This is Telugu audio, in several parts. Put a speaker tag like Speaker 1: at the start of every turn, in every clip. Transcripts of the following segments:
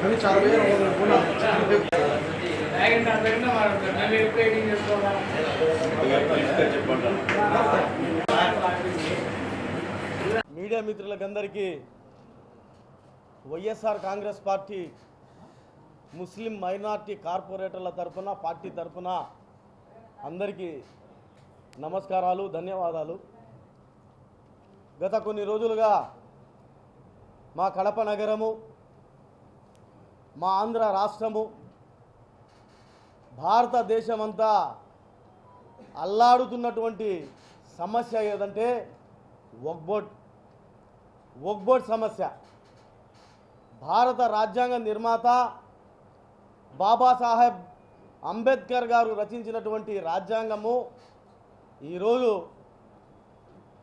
Speaker 1: కానీ చాలా వేరు?
Speaker 2: చెప్పండి
Speaker 3: media మిత్రులకందరికీ YSR Congress party Muslim minority కార్పొరేటర్ల తరఫున పార్టీ తరఫున అందరికీ నమస్కారాలు ధన్యవాదాలు. గత కొన్ని రోజులుగా మా కడప నగరము మా ఆంధ్ర రాష్ట్రము భారతదేశమంతా అల్లాడుతున్నటువంటి సమస్య ఏదంటే వగ్బోట్ వగ్బోట్ సమస్య. భారత రాజ్యాంగ నిర్మాత బాబాసాహెబ్ అంబేద్కర్ గారు రచించినటువంటి రాజ్యాంగము ఈరోజు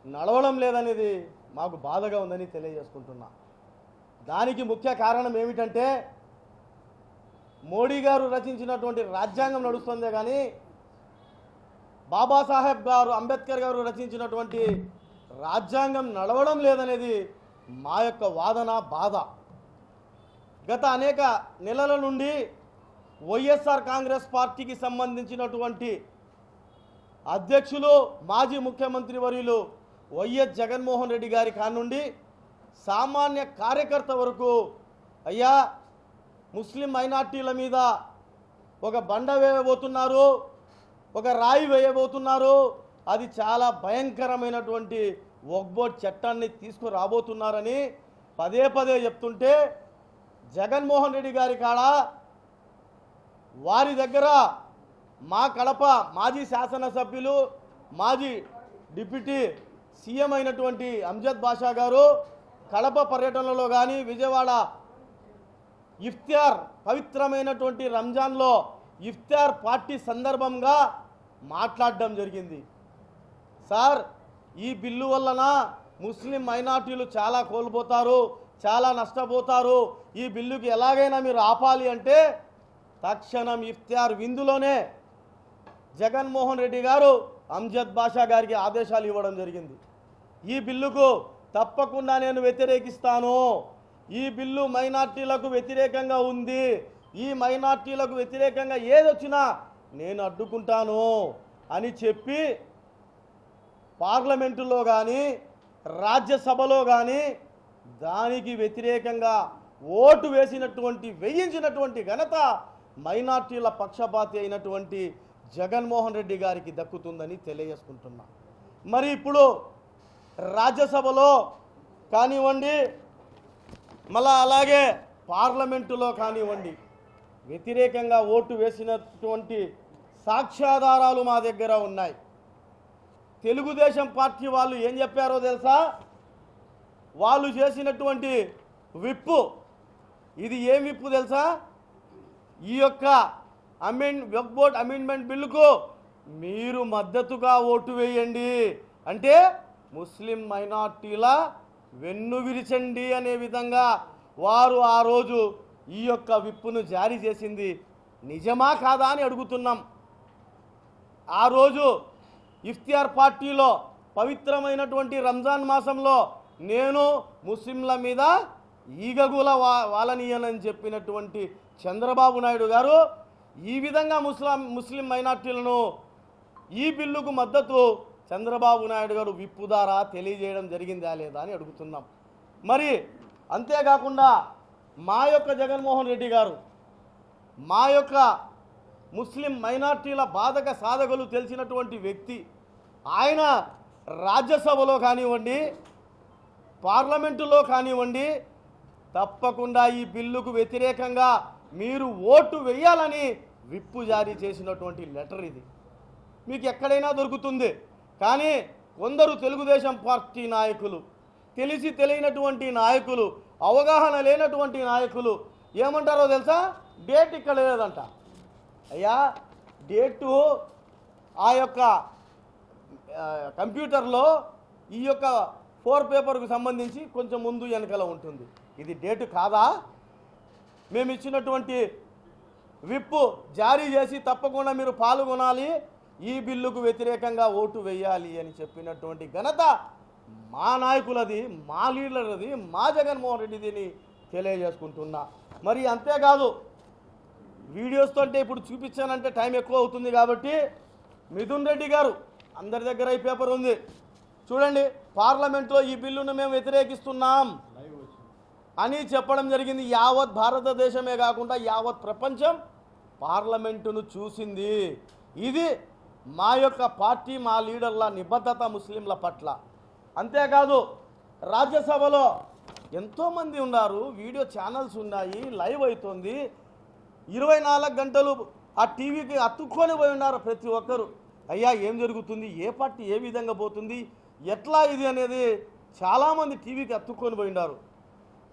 Speaker 3: నడవడం లేదనేది మాకు బాధగా ఉందని తెలియజేసుకుంటున్నా. దానికి ముఖ్య కారణం ఏమిటంటే మోడీ గారు రచించినటువంటి రాజ్యాంగం నడుస్తుందే కానీ బాబాసాహెబ్ గారు అంబేద్కర్ గారు రచించినటువంటి రాజ్యాంగం నడవడం లేదనేది మా యొక్క వాదన బాధ. గత అనేక నెలల నుండి వైఎస్ఆర్ కాంగ్రెస్ పార్టీకి సంబంధించినటువంటి అధ్యక్షులు మాజీ ముఖ్యమంత్రి వర్యులు వైఎస్ జగన్మోహన్ రెడ్డి గారి కానుండి సామాన్య కార్యకర్త వరకు అయ్యా ముస్లిం మైనార్టీల మీద ఒక బండ వేయబోతున్నారు ఒక రాయి వేయబోతున్నారు అది చాలా భయంకరమైనటువంటి వగ్బోట్ చట్టాన్ని తీసుకురాబోతున్నారని పదే పదే చెప్తుంటే జగన్మోహన్ రెడ్డి గారి కాడ వారి దగ్గర మా కడప మాజీ శాసనసభ్యులు మాజీ డిప్యూటీ సీఎం అయినటువంటి అంజద్ బాషా గారు కడప పర్యటనలో కానీ విజయవాడ ఇఫ్తార్ పవిత్రమైనటువంటి రంజాన్లో ఇఫ్తార్ పార్టీ సందర్భంగా మాట్లాడడం జరిగింది. సార్ ఈ బిల్లు వలన ముస్లిం మైనార్టీలు చాలా కోల్పోతారు చాలా నష్టపోతారు. ఈ బిల్లుకి ఎలాగైనా మీరు ఆపాలి అంటే తక్షణం ఇఫ్తార్ విందులోనే జగన్మోహన్ రెడ్డి గారు అంజద్ బాషా గారికి ఆదేశాలు ఇవ్వడం జరిగింది. ఈ బిల్లుకు తప్పకుండా నేను వ్యతిరేకిస్తాను. ఈ బిల్లు మైనార్టీలకు వ్యతిరేకంగా ఉంది. ఈ మైనార్టీలకు వ్యతిరేకంగా ఏదొచ్చినా నేను అడ్డుకుంటాను అని చెప్పి పార్లమెంటులో కానీ రాజ్యసభలో కానీ దానికి వ్యతిరేకంగా ఓటు వేసినటువంటి వేయించినటువంటి ఘనత మైనార్టీల పక్షపాతి అయినటువంటి జగన్మోహన్ రెడ్డి గారికి దక్కుతుందని తెలియజేసుకుంటున్నా. మరి ఇప్పుడు రాజ్యసభలో కానివ్వండి మళ్ళా అలాగే పార్లమెంటులో కానివ్వండి వ్యతిరేకంగా ఓటు వేసినటువంటి సాక్ష్యాధారాలు మా దగ్గర ఉన్నాయి. తెలుగుదేశం పార్టీ వాళ్ళు ఏం చెప్పారో తెలుసా? వాళ్ళు చేసినటువంటి విప్పు. ఇది ఏం విప్పు తెలుసా? ఈ యొక్క అమెండ్ వెబ్ బోర్డ్ అమెండ్మెంట్ బిల్లుకు మీరు మద్దతుగా ఓటు వేయండి. అంటే ముస్లిం మైనార్టీల వెన్ను విరిచండి అనే విధంగా వారు ఆ రోజు ఈ యొక్క విప్పును జారీ చేసింది. నిజమా కాదా అని అడుగుతున్నాం. ఆ రోజు ఇఫ్తియార్ పార్టీలో పవిత్రమైనటువంటి రంజాన్ మాసంలో నేను ముస్లింల మీద ఈగగుల వా వాలనీయనని చెప్పినటువంటి చంద్రబాబు నాయుడు గారు ఈ విధంగా ముస్లాం ముస్లిం మైనార్టీలను ఈ బిల్లుకు మద్దతు చంద్రబాబు నాయుడు గారు విప్పు ద్వారా తెలియజేయడం జరిగిందా లేదా అని అడుగుతున్నాం. మరి అంతేకాకుండా మా యొక్క జగన్మోహన్ రెడ్డి గారు మా యొక్క ముస్లిం మైనార్టీల బాధక సాధకులు తెలిసినటువంటి వ్యక్తి ఆయన రాజ్యసభలో కానివ్వండి పార్లమెంటులో కానివ్వండి తప్పకుండా ఈ బిల్లుకు వ్యతిరేకంగా మీరు ఓటు వేయాలని విప్పు జారీ చేసినటువంటి లెటర్ ఇది. మీకు ఎక్కడైనా దొరుకుతుంది. కానీ కొందరు తెలుగుదేశం పార్టీ నాయకులు తెలిసి తెలియనటువంటి నాయకులు అవగాహన లేనటువంటి నాయకులు ఏమంటారో తెలుసా? డేట్ ఇక్కడ లేదంట. అయ్యా డేటు ఆ యొక్క కంప్యూటర్లో ఈ యొక్క ఫోర్ పేపర్కు సంబంధించి కొంచెం ముందు వెనకల ఉంటుంది. ఇది డేటు కాదా? మేము ఇచ్చినటువంటి విప్పు జారీ చేసి తప్పకుండా మీరు పాల్గొనాలి. ఈ బిల్లుకు వ్యతిరేకంగా ఓటు వేయాలి అని చెప్పినటువంటి ఘనత మా నాయకులది మా లీడర్లది మా జగన్మోహన్ రెడ్డిదిని తెలియజేసుకుంటున్నా. మరి అంతేకాదు వీడియోస్తో అంటే ఇప్పుడు చూపించానంటే టైం ఎక్కువ అవుతుంది కాబట్టి మిథున్ రెడ్డి గారు అందరి దగ్గర ఈ పేపర్ ఉంది. చూడండి పార్లమెంట్లో ఈ బిల్లును మేము వ్యతిరేకిస్తున్నాం. అని చెప్పడం జరిగింది. యావత్ భారతదేశమే కాకుండా యావత్ ప్రపంచం పార్లమెంటును చూసింది. ఇది మా యొక్క పార్టీ మా లీడర్ల నిబద్ధత ముస్లింల పట్ల. అంతేకాదు రాజ్యసభలో ఎంతోమంది ఉన్నారు. వీడియో ఛానల్స్ ఉన్నాయి లైవ్ అవుతుంది ఇరవై నాలుగు గంటలు ఆ టీవీకి అతుక్కొని పోయి ఉన్నారు ప్రతి ఒక్కరు. అయ్యా ఏం జరుగుతుంది? ఏ పార్టీ ఏ విధంగా పోతుంది? ఎట్లా ఇది అనేది చాలామంది టీవీకి అతుక్కొని పోయి ఉన్నారు.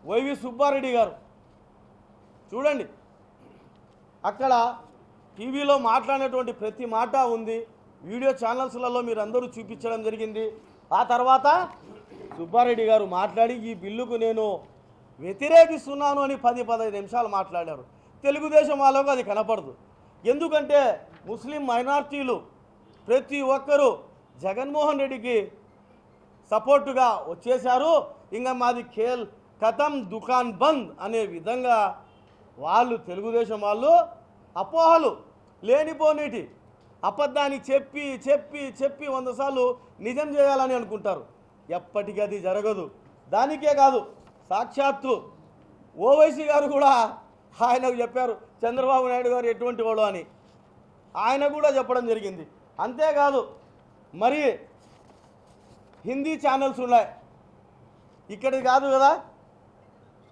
Speaker 3: వైవి సుబ్బారెడ్డి గారు. చూడండి. అక్కడ టీవీలో మాట్లాడినటువంటి ప్రతి మాట ఉంది. వీడియో ఛానల్స్లలో మీరు అందరూ చూపించడం జరిగింది. ఆ తర్వాత సుబ్బారెడ్డి గారు మాట్లాడి ఈ బిల్లుకు నేను వ్యతిరేకిస్తున్నాను అని పది పదహైదు నిమిషాలు మాట్లాడారు. తెలుగుదేశం వాళ్ళకు అది కనపడదు. ఎందుకంటే ముస్లిం మైనార్టీలు ప్రతి ఒక్కరూ జగన్మోహన్ రెడ్డికి సపోర్టుగా వచ్చేశారు. ఇంకా మాది కేల్ కథం దుకాన్ బంద్ అనే విధంగా వాళ్ళు తెలుగుదేశం వాళ్ళు అపోహలు లేనిపోనిటి అబద్ధాన్ని చెప్పి చెప్పి చెప్పి వంద సార్లు నిజం చేయాలని అనుకుంటారు. ఎప్పటికీ అది జరగదు. దానికే కాదు సాక్షాత్తు ఓవైసీ గారు కూడా ఆయనకు చెప్పారు చంద్రబాబు నాయుడు గారు ఎటువంటి వాడు అని. ఆయన కూడా చెప్పడం జరిగింది. అంతేకాదు మరి హిందీ ఛానల్స్ ఉన్నాయి. ఇక్కడికి కాదు కదా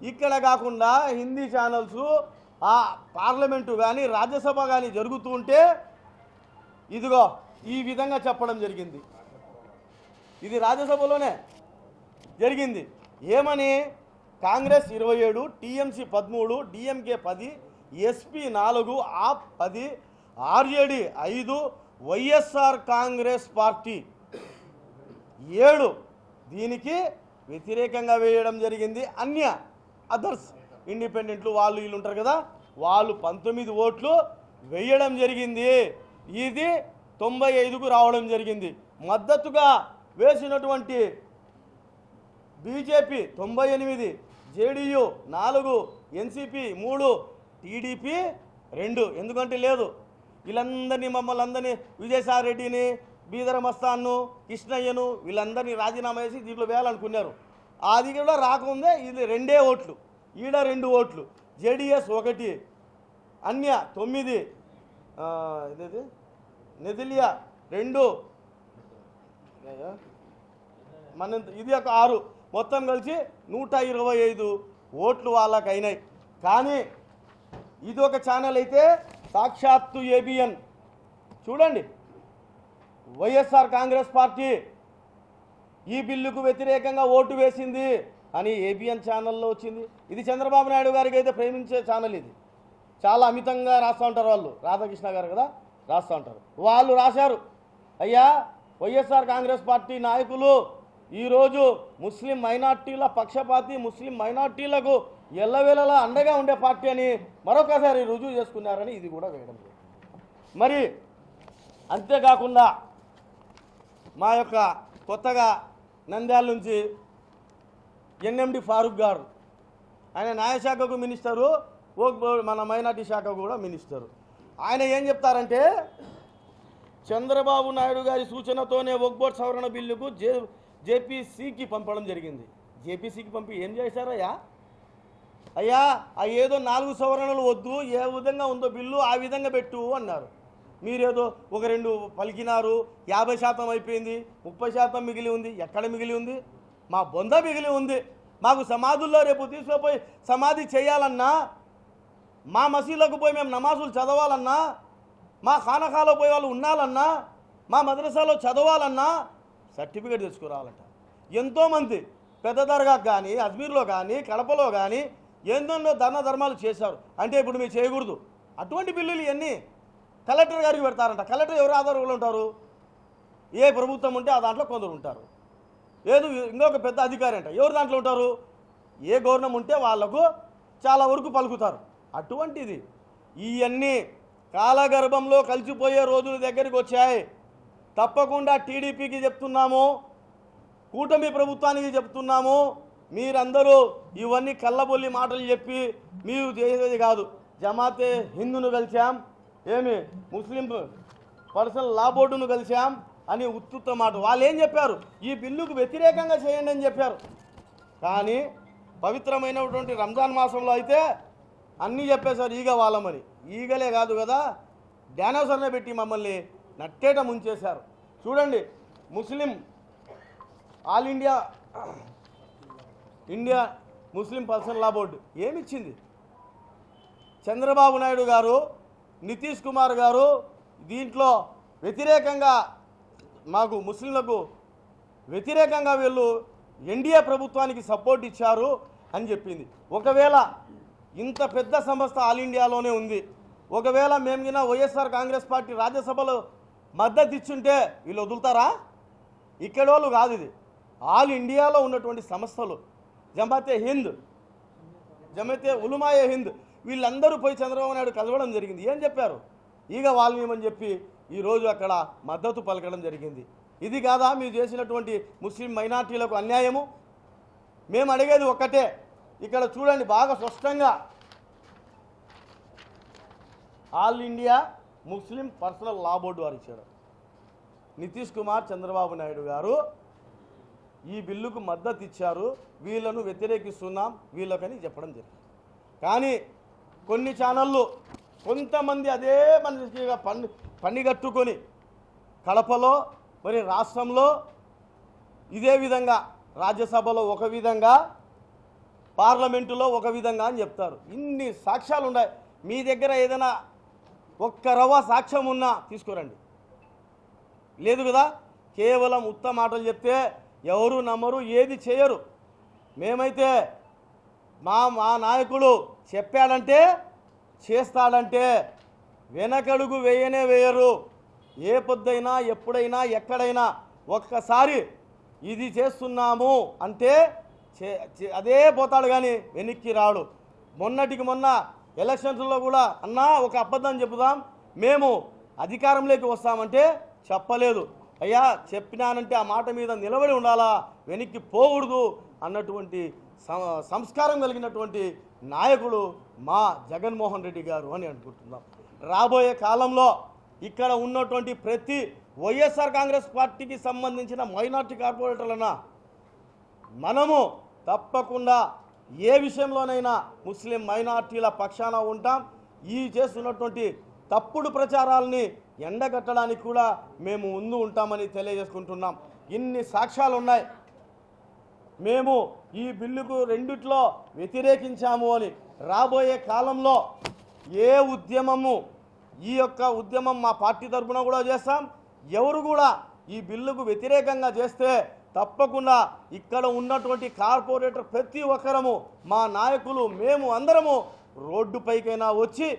Speaker 3: ఇక్కడ కాకుండా హిందీ ఛానల్స్ ఆ పార్లమెంటు కానీ రాజ్యసభ కానీ జరుగుతూ ఉంటే ఇదిగో ఈ విధంగా చెప్పడం జరిగింది. ఇది రాజ్యసభలోనే జరిగింది. ఏమని? కాంగ్రెస్ ఇరవై ఏడు టీఎంసీ పదమూడు డిఎంకే పది ఎస్పీ నాలుగు ఆప్ పది ఆర్జేడి ఐదు వైఎస్ఆర్ కాంగ్రెస్ పార్టీ ఏడు. దీనికి వ్యతిరేకంగా వేయడం జరిగింది. అన్య అదర్స్ ఇండిపెండెంట్లు వాళ్ళు వీళ్ళు ఉంటారు కదా వాళ్ళు పంతొమ్మిది ఓట్లు వేయడం జరిగింది. ఇది తొంభై ఐదుకు రావడం జరిగింది. మద్దతుగా వేసినటువంటి బీజేపీ తొంభై ఎనిమిది జేడీయూ నాలుగు ఎన్సిపి మూడు టీడీపీ రెండు. ఎందుకంటే లేదు వీళ్ళందరినీ మమ్మల్ని అందరినీ విజయసాయి రెడ్డిని బీదర మస్తాన్ను కృష్ణయ్యను వీళ్ళందరినీ రాజీనామా చేసి దీంట్లో వేయాలనుకున్నారు. అది కూడా రాకుందే ఇది రెండే ఓట్లు ఈడ రెండు ఓట్లు జేడిఎస్ ఒకటి అన్య తొమ్మిది ఇదేది? నెదిలియా రెండు. మన ఇది ఒక ఆరు. మొత్తం కలిసి నూట ఇరవై ఐదు ఓట్లు వాళ్ళకి అయినాయి కానీ ఇది ఒక ఛానల్ అయితే సాక్షాత్తు ఏబిఎన్. చూడండి వైఎస్ఆర్ కాంగ్రెస్ పార్టీ ఈ బిల్లుకు వ్యతిరేకంగా ఓటు వేసింది అని ఏబిఎన్ ఛానల్లో వచ్చింది. ఇది చంద్రబాబు నాయుడు గారికి అయితే ప్రేమించే ఛానల్ ఇది. చాలా అమితంగా రాస్తూ ఉంటారు వాళ్ళు. రాధాకృష్ణ గారు కదా రాస్తూ ఉంటారు. వాళ్ళు రాశారు. అయ్యా వైఎస్ఆర్ కాంగ్రెస్ పార్టీ నాయకులు ఈరోజు ముస్లిం మైనార్టీల పక్షపాతి ముస్లిం మైనార్టీలకు ఎల్లవేళలా అండగా ఉండే పార్టీ అని మరొకసారి రుజువు చేసుకున్నారని ఇది కూడా వేయడం మరి అంతేకాకుండా మా యొక్క కొత్తగా నంద్యాల నుంచి ఎన్ఎండి ఫారూక్ గారు. ఆయన న్యాయశాఖకు మినిస్టరు ఓ మన మైనార్టీ శాఖకు కూడా మినిస్టరు. ఆయన ఏం చెప్తారంటే చంద్రబాబు నాయుడు గారి సూచనతోనే ఒక్బోట్ సవరణ బిల్లుకు జే జేపీసీకి పంపడం జరిగింది. జేపీసీకి పంపి ఏం చేశారయ్యా? అయ్యా ఆ ఏదో నాలుగు సవరణలు వద్దు ఏ విధంగా ఉందో బిల్లు ఆ విధంగా పెట్టు అన్నారు. మీరేదో ఒక రెండు పలికినారు యాభై శాతం అయిపోయింది ముప్పై శాతం మిగిలి ఉంది ఎక్కడ మిగిలి ఉంది? మా బొంద మిగిలి ఉంది. మాకు సమాధుల్లో రేపు తీసుకుపోయి సమాధి చేయాలన్నా మా మసీదులకు పోయి మేము నమాజులు చదవాలన్నా మా ఖానఖాలో పోయి వాళ్ళు ఉండాలన్నా మా మద్రసాలో చదవాలన్నా సర్టిఫికేట్ తెచ్చుకురావాలంట. ఎంతోమంది పెద్ద దర్గాకు కానీ అజ్మీర్లో కానీ కడపలో కానీ ఎన్నెన్నో ధర్మ ధర్మాలు చేశారు. అంటే ఇప్పుడు మీరు చేయకూడదు. అటువంటి బిల్లులు ఇవన్నీ కలెక్టర్ గారికి పెడతారంట. కలెక్టర్ ఎవరు ఆధారంలో ఉంటారు? ఏ ప్రభుత్వం ఉంటే ఆ దాంట్లో కొందరు ఉంటారు. ఏదో ఇంకొక పెద్ద అధికారి అంట. ఎవరు దాంట్లో ఉంటారు? ఏ గవర్నం ఉంటే వాళ్ళకు చాలా వరకు పలుకుతారు. అటువంటిది. ఇవన్నీ కాలగర్భంలో కలిసిపోయే రోజుల దగ్గరికి వచ్చాయి. తప్పకుండా టీడీపీకి చెప్తున్నాము. కూటమి ప్రభుత్వానికి చెప్తున్నాము. మీరందరూ ఇవన్నీ కళ్ళబొల్లి మాటలు చెప్పి మీరు చేసేది కాదు. జమాతే హిందును కలిసాం ఏమి? ముస్లిం పర్సన్ లా బోర్డును కలిసాం అని ఉత్తుత్త మాట. వాళ్ళు ఏం చెప్పారు? ఈ బిల్లుకు వ్యతిరేకంగా చేయండి అని చెప్పారు. కానీ పవిత్రమైనటువంటి రంజాన్ మాసంలో అయితే అన్నీ చెప్పేశారు ఈగ వాళ్ళమని. ఈగలే కాదు కదా డానోసర్నే పెట్టి మమ్మల్ని నట్టేట ముంచేశారు. చూడండి Muslim all India India Muslim person law board ఏమిచ్చింది? Chandrababu Naidu గారు నితీష్ కుమార్ గారు దీంట్లో వ్యతిరేకంగా మాకు ముస్లింలకు వ్యతిరేకంగా వీళ్ళు ఎన్డీఏ ప్రభుత్వానికి సపోర్ట్ ఇచ్చారు అని చెప్పింది. ఒకవేళ ఇంత పెద్ద సంస్థ ఆల్ ఇండియాలోనే ఉంది ఒకవేళ మేము వైఎస్ఆర్ కాంగ్రెస్ పార్టీ రాజ్యసభలో మద్దతు ఇచ్చుంటే వీళ్ళు వదులుతారా? ఇక్కడ వాళ్ళు కాదు ఇది. ఆల్ ఇండియాలో ఉన్నటువంటి సంస్థలు. జమాతే హింద్ జమాతే ఉలుమాయే హింద్ వీళ్ళందరూ పోయి చంద్రబాబు నాయుడు కలవడం జరిగింది. ఏం చెప్పారు? ఈగ వాళ్ళని చెప్పి ఈరోజు అక్కడ మద్దతు పలకడం జరిగింది. ఇది కాదా? మీరు చేసినటువంటి ముస్లిం మైనార్టీలకు అన్యాయము? మేము అడిగేది ఒక్కటే. ఇక్కడ చూడండి బాగా స్పష్టంగా. All India Muslim personal law board వారు ఇచ్చారు. నితీష్ కుమార్ చంద్రబాబు నాయుడు గారు ఈ బిల్లుకు మద్దతు ఇచ్చారు. వీళ్ళను వ్యతిరేకిస్తున్నాం. వీళ్ళకని చెప్పడం జరిగింది. కానీ కొన్ని ఛానళ్ళు కొంతమంది అదే మనిషిగా పని పనిగట్టుకొని కడపలో మరి రాష్ట్రంలో ఇదే విధంగా రాజ్యసభలో ఒక విధంగా పార్లమెంటులో ఒక విధంగా అని చెప్తారు. ఇన్ని సాక్ష్యాలు ఉన్నాయి. మీ దగ్గర ఏదైనా ఒక్క రవ్వ సాక్ష్యం ఉన్నా తీసుకురండి. లేదు కదా? కేవలం ఉత్త మాటలు చెప్తే ఎవరు నమ్మరు ఏది చేయరు. మేమైతే మా మా నాయకుడు చెప్పాడంటే చేస్తాడంటే వెనకడుగు వేయనే వేయరు. ఏ పొద్దైనా ఎప్పుడైనా ఎక్కడైనా ఒక్కసారి ఇది చేస్తున్నాము అంటే చే- చే- అదే పోతాడు కానీ వెనక్కి రాడు. మొన్నటికి మొన్న ఎలక్షన్స్లో కూడా అన్నా ఒక అబద్ధం చెబుదాం. మేము అధికారంలోకి వస్తామంటే చెప్పలేదు. అయ్యా చెప్పినానంటే ఆ మాట మీద నిలబడి ఉండాలా? వెనక్కి పోకూడదు అన్నటువంటి సంస్కారం కలిగినటువంటి నాయకుడు మా జగన్మోహన్ రెడ్డి గారు అని అనుకుంటున్నాం. రాబోయే కాలంలో ఇక్కడ ఉన్నటువంటి ప్రతి వైఎస్ఆర్ కాంగ్రెస్ పార్టీకి సంబంధించిన మైనార్టీ కార్పొరేటర్లన మనము తప్పకుండా ఏ విషయంలోనైనా ముస్లిం మైనార్టీల పక్షాన ఉంటాం. ఈ చేస్తున్నటువంటి తప్పుడు ప్రచారాలని ఎండగట్టడానికి కూడా మేము ముందు ఉంటామని తెలియజేసుకుంటున్నాం. ఇన్ని సాక్ష్యాలు ఉన్నాయి మేము ఈ బిల్లుకు రెండిట్లో వ్యతిరేకించాము అని రాబోయే కాలంలో ఏ ఉద్యమము ఈ యొక్క ఉద్యమం మా పార్టీ తరఫున కూడా చేస్తాం. ఎవరు కూడా ఈ బిల్లుకు వ్యతిరేకంగా చేస్తే తప్పకుండా ఇక్కడ ఉన్నటువంటి కార్పొరేటర్ ప్రతి ఒక్కరము మా నాయకులు మేము అందరము రోడ్డుపైకైనా వచ్చి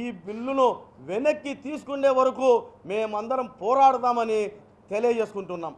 Speaker 3: ఈ బిల్లును వెనక్కి తీసుకునే వరకు మేమందరం పోరాడదామని తెలియజేసుకుంటున్నాం.